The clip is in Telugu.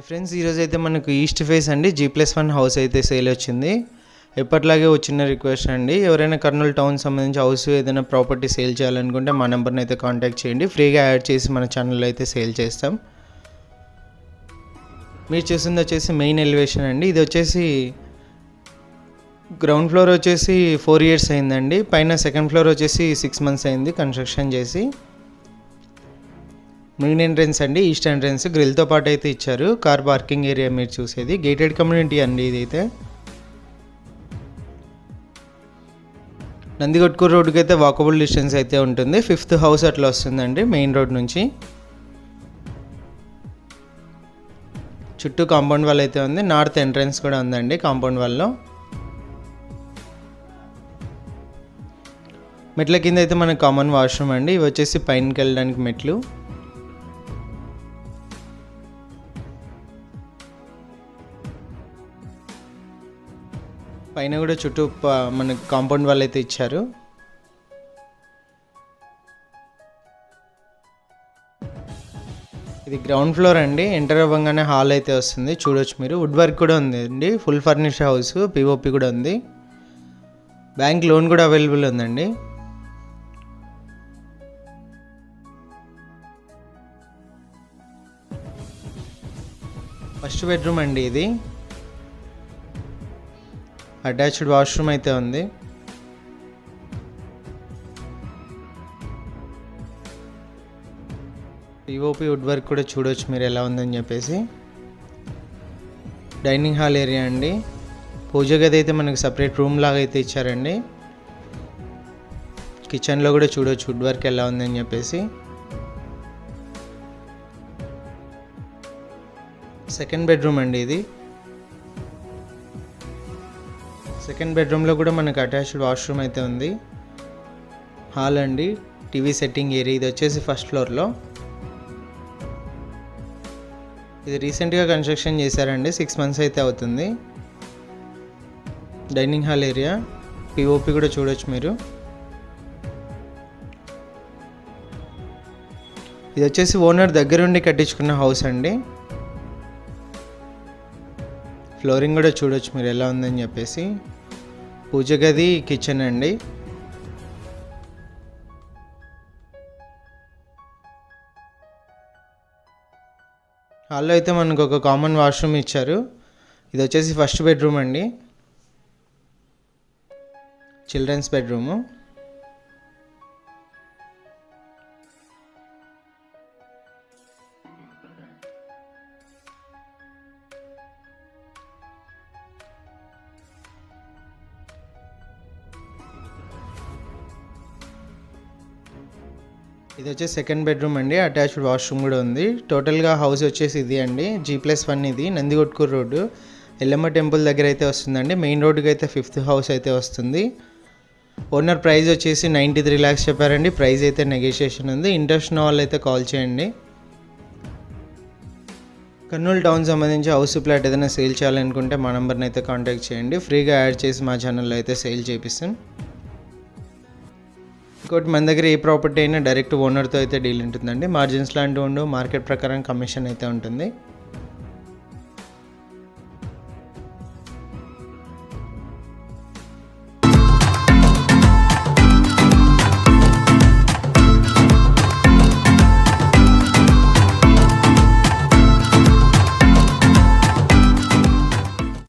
హాయ్ ఫ్రెండ్స్ ఈరోజు అయితే మనకు ఈస్ట్ ఫేస్ అండి. జీ ప్లస్ వన్ హౌస్ అయితే సేల్ వచ్చింది. ఎప్పటిలాగే వచ్చిన రిక్వెస్ట్ అండి. ఎవరైనా కర్నూలు టౌన్ సంబంధించి హౌస్ ఏదైనా ప్రాపర్టీ సేల్ చేయాలనుకుంటే మా నెంబర్ని అయితే కాంటాక్ట్ చేయండి. ఫ్రీగా యాడ్ చేసి మన ఛానల్లో అయితే సేల్ చేస్తాం. మీరు చూసింది వచ్చేసి మెయిన్ ఎలివేషన్ అండి. ఇది వచ్చేసి గ్రౌండ్ ఫ్లోర్ వచ్చేసి ఫోర్ ఇయర్స్ అయిందండి. పైన సెకండ్ ఫ్లోర్ వచ్చేసి సిక్స్ మంత్స్ అయింది కన్స్ట్రక్షన్ చేసి. మెయిన్ ఎంట్రెన్స్ అండి ఈస్ట్ ఎంట్రెన్స్. గ్రిల్తో పాటు అయితే ఇచ్చారు. కార్ పార్కింగ్ ఏరియా మీరు చూసేది. గేటెడ్ కమ్యూనిటీ అండి ఇదైతే. నందిగొట్కూరు రోడ్డుకి అయితే వాకబుల్ డిస్టెన్స్ అయితే ఉంటుంది. ఫిఫ్త్ హౌస్ అట్లా వస్తుందండి మెయిన్ రోడ్ నుంచి. చుట్టూ కాంపౌండ్ వాల్ అయితే ఉంది. నార్త్ ఎంట్రన్స్ కూడా ఉందండి కాంపౌండ్ వాల్లో. మెట్ల కింద అయితే మనకు కామన్ వాష్రూమ్ అండి. ఇవి వచ్చేసి పైనకి వెళ్ళడానికి మెట్లు. పైన కూడా చుట్టూ ప- మనకి కాంపౌండ్ వాళ్ళు అయితే ఇచ్చారు. ఇది గ్రౌండ్ ఫ్లోర్ అండి. ఎంటర్ అవ్వగానే హాల్ అయితే వస్తుంది. చూడొచ్చు మీరు. వుడ్ వర్క్ కూడా ఉంది అండి ఫుల్ ఫర్నిష్ హౌస్ పిఓపి కూడా ఉంది. బ్యాంక్ లోన్ కూడా అవైలబుల్ ఉందండి. ఫస్ట్ బెడ్రూమ్ అండి ఇది. అటాచ్డ్ వాష్రూమ్ అయితే ఉంది. పిఓపి వుడ్ వర్క్ కూడా చూడొచ్చు మీరు ఎలా ఉందని చెప్పేసి. డైనింగ్ హాల్ ఏరియా అండి. పూజ గది అయితే మనకి సపరేట్ రూమ్ లాగా అయితే ఇచ్చారండి. కిచెన్లో కూడా చూడొచ్చు వుడ్ వర్క్ ఎలా ఉందని చెప్పేసి. సెకండ్ బెడ్రూమ్ అండి ఇది. సెకండ్ బెడ్రూమ్లో కూడా మనకు అటాచ్డ్ వాష్రూమ్ అయితే ఉంది. హాల్ అండి. TV setting area. ఇది వచ్చేసి ఫస్ట్ ఫ్లోర్లో. ఇది రీసెంట్గా కన్స్ట్రక్షన్ చేశారండి. సిక్స్ మంత్స్ అయితే అవుతుంది. Dining hall area. పిఓపి కూడా చూడొచ్చు మీరు. ఇది వచ్చేసి ఓనర్ దగ్గరుండి కట్టించుకున్న హౌస్ అండి. ఫ్లోరింగ్ కూడా చూడొచ్చు మీరు ఎలా ఉందని చెప్పేసి. పూజ గది కిచెన్ అండి. హాల్లో అయితే మనకు ఒక కామన్ వాష్రూమ్ ఇచ్చారు. ఇది వచ్చేసి ఫస్ట్ బెడ్రూమ్ అండి. చిల్డ్రన్స్ బెడ్రూము ఇది వచ్చేసి సెకండ్ బెడ్రూమ్ అండి. అటాచ్డ్ వాష్రూమ్ కూడా ఉంది. టోటల్గా హౌస్ వచ్చేసి ఇది అండి. జీ ప్లస్ వన్ ఇది. నందిగొట్కూరు రోడ్డు. ఎల్లమ్మ టెంపుల్ దగ్గర అయితే వస్తుందండి. మెయిన్ రోడ్డుకి అయితే ఫిఫ్త్ హౌస్ అయితే వస్తుంది. ఓనర్ ప్రైస్ వచ్చేసి నైంటీ త్రీ ల్యాక్స్ చెప్పారండి. ప్రైస్ అయితే నెగోషియేషన్ ఉంది. ఇంట్రెస్ట్ ఉన్న వాళ్ళు అయితే కాల్ చేయండి. కర్నూలు టౌన్ సంబంధించి హౌస్ ప్లాట్ ఏదైనా సేల్ చేయాలనుకుంటే మా నెంబర్ని అయితే కాంటాక్ట్ చేయండి. ఫ్రీగా యాడ్ చేసి మా ఛానల్లో అయితే సేల్ చేపిస్తాం. ఇంకోటి మన దగ్గర ఏ ప్రాపర్టీ అయినా డైరెక్ట్ ఓనర్తో అయితే డీల్ ఉంటుందండి. మార్జిన్స్ లాంటివి ఉండవు. మార్కెట్ ప్రకారం కమిషన్ అయితే ఉంటుంది.